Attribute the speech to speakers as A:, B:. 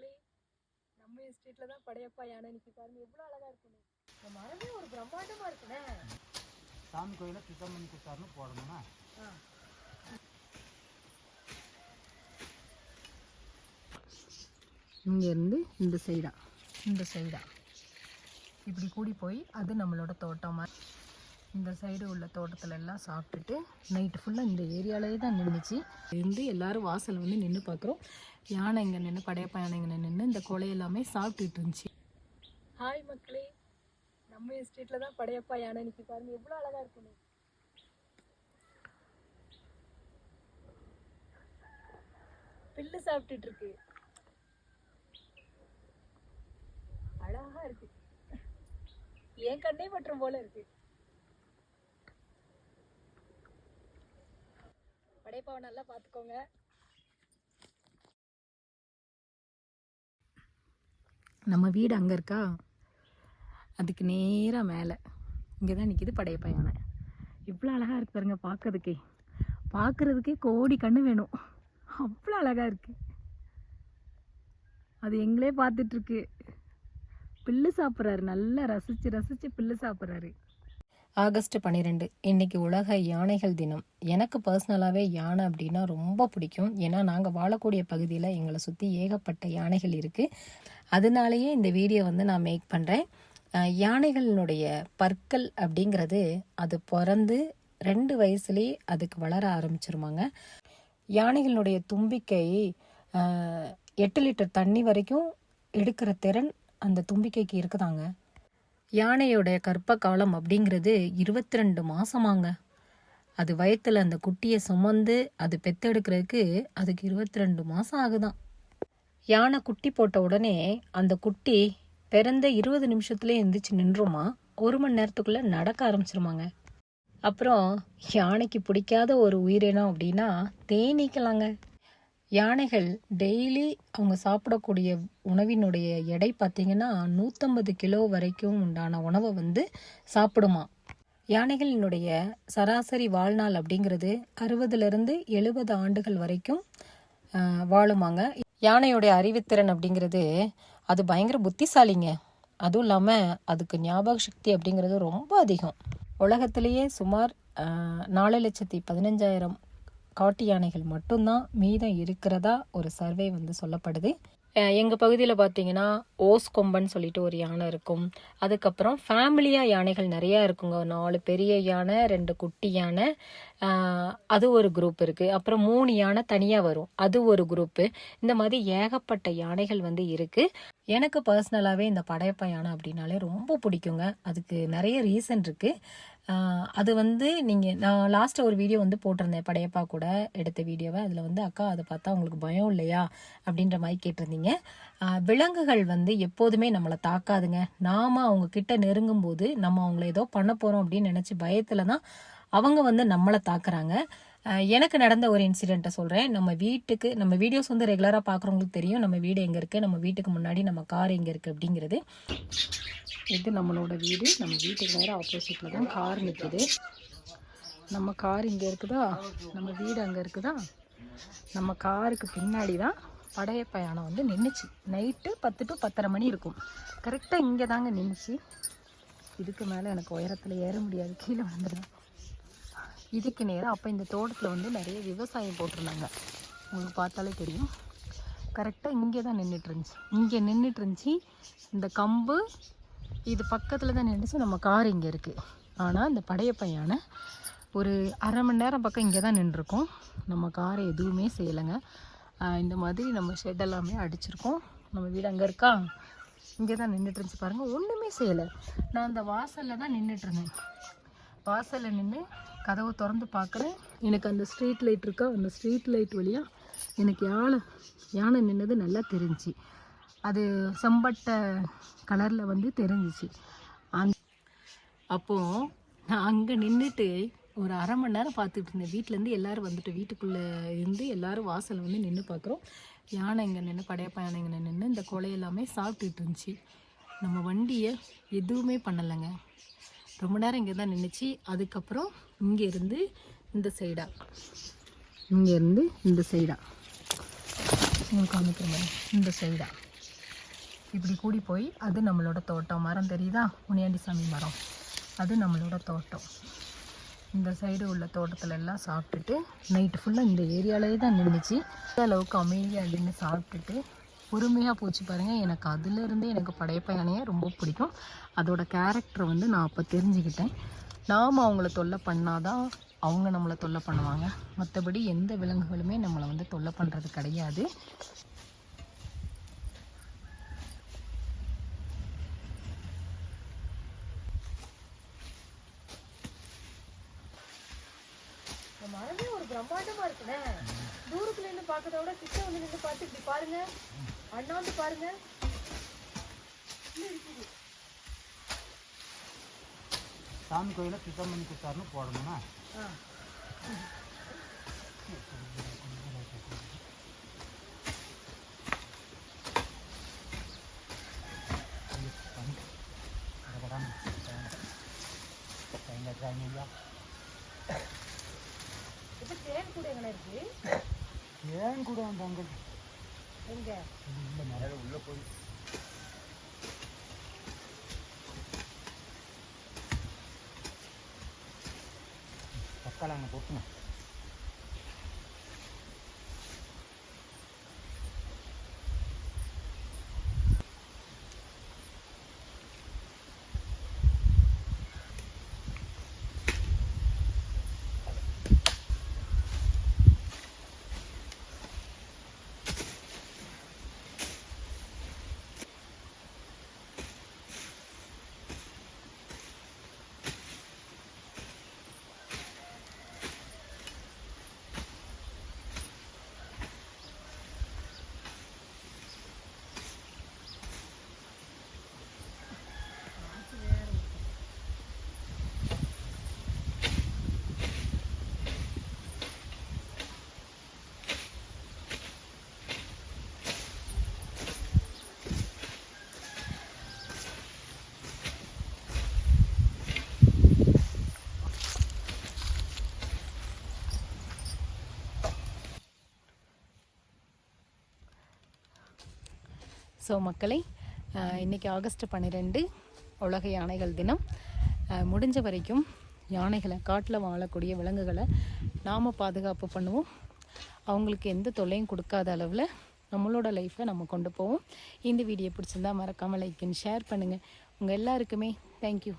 A: மக்களே நம்ம எஸ்டேட்ல தான் படையப்பா யானை நிற்கி பாருங்க. எவ்வளோ அழகா இருக்குன்னு இந்த மரமே ஒரு பிரம்மாண்டமா இருக்குண்ணே
B: சாமி கோயிலில் சுத்தம் பண்ணி கொடுத்தாருன்னு போடணும்னா
A: இங்கேருந்து இந்த சைடா இந்த சைடா இப்படி கூடி போய் அது நம்மளோட தோட்டமா இந்த சைடு உள்ள தோட்டத்துல எல்லாம் சாப்பிட்டுட்டு நைட்டு ஃபுல்லாக இந்த ஏரியாலே தான் நின்றுச்சு இருந்து எல்லாரும் வாசல் வந்து நின்று பார்க்குறோம் யானை இங்கே நின்று படையப்பா யானை இங்கே நின்று இந்த கொலை எல்லாமே சாப்பிட்டுட்டு இருந்துச்சு ஹாய் மக்களே. நம்ம எஸ்டேட்டில் தான் படையப்பா யானை நிற்கி பாருங்க. எவ்வளோ அழகாக இருக்குன்னு. பில்லு சாப்பிட்டுட்டு இருக்கு அழகா இருக்கு. என் கண்ணே மற்றும் போல இருக்கு. படையப்பாவை நல்லா பார்த்துக்கோங்க நம்ம வீடு அங்கே இருக்கா? அதுக்கு நேராக மேலே. இங்கே தான் நிற்கிது படையப்பா யானை. இவ்வளோ அழகாக இருக்கு பாருங்க பார்க்கறதுக்கே பார்க்கறதுக்கே கோடி கண்ணு வேணும். அவ்வளோ அழகாக இருக்கு. அது எங்களே பார்த்துட்ருக்கு. பில்லு சாப்பிட்றாரு. நல்லா ரசித்து ரசித்து பில்லு சாப்பிட்றாரு. ஆகஸ்ட் பன்னிரெண்டு இன்னைக்கு உலக யானைகள் தினம். எனக்கு பர்சனலாகவே யானை அப்படின்னா ரொம்ப பிடிக்கும். ஏன்னா நாங்கள் வாழக்கூடிய பகுதியில் எங்களை சுற்றி ஏகப்பட்ட யானைகள் இருக்குது அதனாலேயே இந்த வீடியோ வந்து நான் மேக் பண்ணுறேன் யானைகளினுடைய பற்கள் அப்படிங்கிறது அது பிறந்து ரெண்டு வயசுலேயே அதுக்கு வளர ஆரம்பிச்சிருமாங்க. யானைகளினுடைய தும்பிக்கை எட்டு லிட்டர் தண்ணி வரைக்கும் எடுக்கிற திறன் அந்த தும்பிக்கைக்கு இருக்குதாங்க. யானையோடைய கற்ப காலம் அப்படிங்கிறது இருபத்தி ரெண்டு மாதமாங்க அது வயத்தில் அந்த குட்டியை சுமந்து அது பெத்தெடுக்கிறதுக்கு அதுக்கு இருபத்தி ரெண்டு மாதம் ஆகுதான். யானை குட்டி போட்ட உடனே அந்த குட்டி பிறந்த இருபது நிமிஷத்துலேயே எந்திரிச்சு நின்றுமா ஒரு மணி நேரத்துக்குள்ள நடக்க ஆரம்பிச்சிருமாங்க. அப்புறம் யானைக்கு பிடிக்காத ஒரு உயிரினம் அப்படின்னா தேனீக்கலாங்க. யானைகள் டெய்லி அவங்க சாப்பிடக்கூடிய உணவினுடைய எடை பார்த்தீங்கன்னா நூற்றம்பது கிலோ வரைக்கும் உண்டான உணவை வந்து சாப்பிடுமா. யானைகளினுடைய சராசரி வாழ்நாள் அப்படிங்கிறது அறுபதுலேருந்து எழுபது ஆண்டுகள் வரைக்கும் வாழுமாங்க. யானையோடைய அறிவுத்திறன் அப்படிங்கிறது அது பயங்கர புத்திசாலிங்க. அதுவும் இல்லாமல் அதுக்கு ஞாபக சக்தி அப்படிங்கிறது ரொம்ப அதிகம். உலகத்திலேயே சுமார் நாலு லட்சத்தி பதினஞ்சாயிரம் காட்டு யானைகள் மட்டும்தான் மீதம் இருக்கிறதா ஒரு சர்வே வந்து சொல்லப்படுது. எங்கள் பகுதியில் பார்த்தீங்கன்னா ஓஸ் கொம்பன் சொல்லிட்டு ஒரு யானை இருக்கும். அதுக்கப்புறம் ஃபேமிலியாக யானைகள் நிறையா இருக்குங்க. நாலு பெரிய யானை ரெண்டு குட்டி யானை அது ஒரு குரூப் இருக்குது அப்புறம் மூணு யானை தனியாக வரும். அது ஒரு குரூப்பு இந்த மாதிரி ஏகப்பட்ட யானைகள் வந்து இருக்குது எனக்கு பர்சனலாகவே இந்த படையப்ப யானை அப்படின்னாலே ரொம்ப பிடிக்குங்க. அதுக்கு நிறைய ரீசன் இருக்குது அது வந்து நீங்கள் நான் லாஸ்ட்டு ஒரு வீடியோ வந்து போட்டிருந்தேன் படையப்பா கூட எடுத்த வீடியோவை அதில் வந்து அக்கா அதை பார்த்தா உங்களுக்கு பயம் இல்லையா? அப்படின்ற மாதிரி கேட்டிருந்தீங்க. விலங்குகள் வந்து எப்போதுமே நம்மளை தாக்காதுங்க. நாம அவங்க கிட்ட நெருங்கும்போது நம்ம அவங்கள ஏதோ பண்ண போகிறோம் அப்படின்னு நினச்சி பயத்தில் தான் அவங்க வந்து நம்மளை தாக்குறாங்க. எனக்கு நடந்த ஒரு இன்சிடெண்ட்டை சொல்கிறேன் நம்ம வீட்டுக்கு நம்ம வீடியோஸ் வந்து ரெகுலராக பார்க்குறவங்களுக்கு தெரியும். நம்ம வீடு எங்கே இருக்குது நம்ம வீட்டுக்கு முன்னாடி நம்ம கார் எங்கே இருக்குது அப்படிங்கிறது. இது நம்மளோட வீடு. நம்ம வீட்டுக்கு வேறு ஆப்போசிட்டில் தான் கார் நிற்குது நம்ம கார் இங்கே இருக்குதா? நம்ம வீடு அங்கே இருக்குதா? நம்ம காருக்கு பின்னாடி தான் படைய பயணம் வந்து நின்றுச்சு நைட்டு பத்து டு பத்தரை மணி இருக்கும். கரெக்டாக இங்கே தாங்க நின்றுச்சு இதுக்கு மேலே எனக்கு உயரத்தில் ஏற முடியாது. கீழே வந்துடும் இதுக்கு நேரம் அப்போ இந்த தோட்டத்தில் வந்து நிறைய விவசாயம் போட்டிருந்தாங்க. உங்களுக்கு பார்த்தாலே தெரியும். கரெக்டாக இங்கே தான் நின்றுட்டு இருந்துச்சு. இங்கே நின்றுட்டு இருந்துச்சு. இந்த கம்பு இது பக்கத்தில் தான் நின்றுச்சு நம்ம கார் இங்கே இருக்குது ஆனால் இந்த படையப்பயானை ஒரு அரை மணி நேரம் பக்கம் இங்கே தான் நின்றுருக்கோம். நம்ம காரை எதுவுமே செய்யலைங்க. இந்த மாதிரி நம்ம ஷெட் எல்லாமே அடிச்சிருக்கோம். நம்ம வீடு அங்கே இருக்கா? இங்கே தான் நின்றுட்டு இருந்துச்சு பாருங்கள் ஒன்றுமே செய்யலை. நான் அந்த வாசலில் தான் நின்றுட்டுருந்தேன் வாசலில் நின்று கதவை திறந்து பார்க்குறேன். எனக்கு அந்த ஸ்ட்ரீட் லைட் இருக்கா? அந்த ஸ்ட்ரீட் லைட் வழியாக எனக்கு யானை யானை நின்னது நல்லா தெரிஞ்சுச்சு அது செம்பட்டை கலரில் வந்து தெரிஞ்சிச்சு. அந் அப்போது நான் அங்கே நின்றுட்டு ஒரு அரை மணி நேரம் பார்த்துட்டு இருந்தேன். வீட்டிலேருந்து எல்லோரும் வந்துட்டு வீட்டுக்குள்ளே இருந்து எல்லாரும் வாசல் வந்து நின்று பார்க்குறோம் யானை இங்கே நின்று படையப்பா யானை இங்கே நின்று இந்த கொலை எல்லாமே சாப்பிட்டுட்டு இருந்துச்சு. நம்ம வண்டியை எதுவுமே பண்ணலைங்க. ரொம்ப நேரம் இங்கே தான் நின்றுச்சு அதுக்கப்புறம் இங்கேருந்து இந்த சைடா. இங்கேருந்து இந்த சைடா. உங்களுக்கு காமிக்கிறேன் இந்த சைடா. இப்படி கூடி போய் அது நம்மளோட தோட்டம். மரம் தெரியுதா? முனியாண்டி சாமி மரம். அது நம்மளோட தோட்டம். இந்த சைடு உள்ள தோட்டத்தில் எல்லாம் சாப்பிட்டுட்டு நைட்டு ஃபுல்லாக இந்த ஏரியாவிலே தான் நின்றுச்சு இந்த அளவுக்கு அமைதியாக நின்று சாப்பிட்டுட்டு பொறுமையாக போச்சு பாருங்கள் எனக்கு அதுலேருந்தே எனக்கு படைப்பயணையை ரொம்ப பிடிக்கும். அதோட கேரக்டர் வந்து நான் அப்போ தெரிஞ்சுக்கிட்டேன். நாம் அவங்கள தொல்லை பண்ணாதான் அவங்க நம்மளை தொல்லை பண்ணுவாங்க. மற்றபடி எந்த விலங்குகளுமே நம்மளை வந்து தொல்லை பண்ணுறது கிடையாது. மரமே ஒரு பிரம்மாண்டமா இருக்குண்ணே தூரத்துல இருந்து பார்க்கறத விட கிட்ட வந்து நின்று பார்த்து இப்படி பாருங்க. அண்ணாந்து பாருங்க.
B: சாமி கோயிலில் சுத்தம் பண்ணி கொடுத்தாருன்னு போடணும்னா
A: ஆ. இப்ப தேன் கூட எங்கே இருக்கு.
B: ஏன் கூட அந்த அங்கே
A: எங்க?
B: உள்ளே போய் தக்காளி அங்கே போட்டுங்க
A: ஸோ மக்களை இன்றைக்கி ஆகஸ்ட் பன்னிரெண்டு உலக யானைகள் தினம். முடிஞ்ச வரைக்கும் யானைகளை காட்டில் வாழக்கூடிய விலங்குகளை நாம் பாதுகாப்பு பண்ணுவோம். அவங்களுக்கு எந்த தொல்லையும் கொடுக்காத அளவில் நம்மளோட லைஃப்பை நம்ம கொண்டு போவோம். இந்த வீடியோ பிடிச்சிருந்தா மறக்காமல் லைக் அண்ட் ஷேர் பண்ணுங்கள் உங்கள் எல்லாருக்குமே தேங்க்யூ